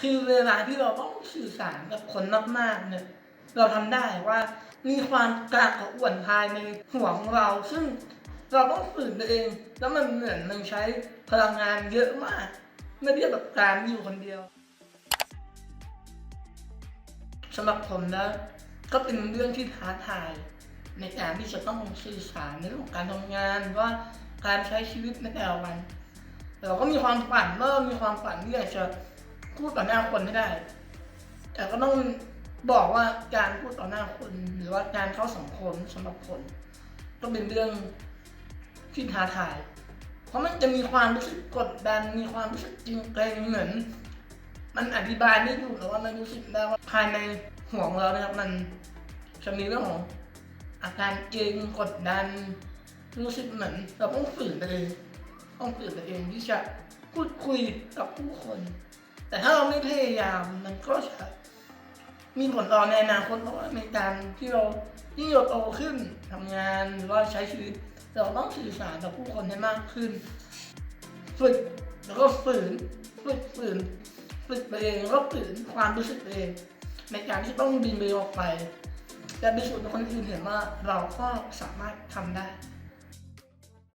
คือเวลาที่เราต้องสื่อสารกับคนมากๆเนี่ยเราทำได้ว่ามีความกระอักอ่วนภายในหัวของเรา ซึ่งเราต้องฝืนตัวเอง แล้วมันเหมือนมันใช้พลังงานเยอะมากเมื่อเทียบกับการอยู่คนเดียวสำหรับผมแล้วก็เป็นเรื่องที่ท้าทายในการที่จะต้องสื่อสารในเรื่องของการทำงานว่าการใช้ชีวิตในแต่ละวันเราก็มีความฝันเริ่มมีความฝันที่อยากจะ พูดต่อหน้าคนให้ได้ แต่ก็ต้องบอกว่าการพูดต่อหน้าคนหรือว่าการเข้าสังคมสำหรับคนก็เป็นเรื่องที่ท้าทาย เพราะมันจะมีความรู้สึกกดดัน มีความรู้สึกจริงเกรงเหมือน มันอธิบายไม่ถูกแต่ว่ามันรู้สึกได้ว่าภายในหัวของเรานะครับมันจะมีเรื่องของอาการเกรงกดดัน รู้สึกเหมือนเราต้องฝืนตัวเองต้องฝืนตัวเองที่จะพูดคุยกับผู้คน แต่ถ้าเราไม่พยายามมันก็จะมีผลต่อในอนาคตเพราะว่าในการที่เรายิ่งเราโตขึ้นทำงานหรือว่าใช้ชีวิต เราต้องสื่อสารกับผู้คนให้มากขึ้น ฝึกแล้วก็ฝืนฝึกฝืนฝึกไปเองแล้วก็ฝืนความรู้สึกเอง ในการที่ต้องบินไปออกไปแต่พิสูจน์ให้คนอื่นเห็นว่าเราก็สามารถทำได้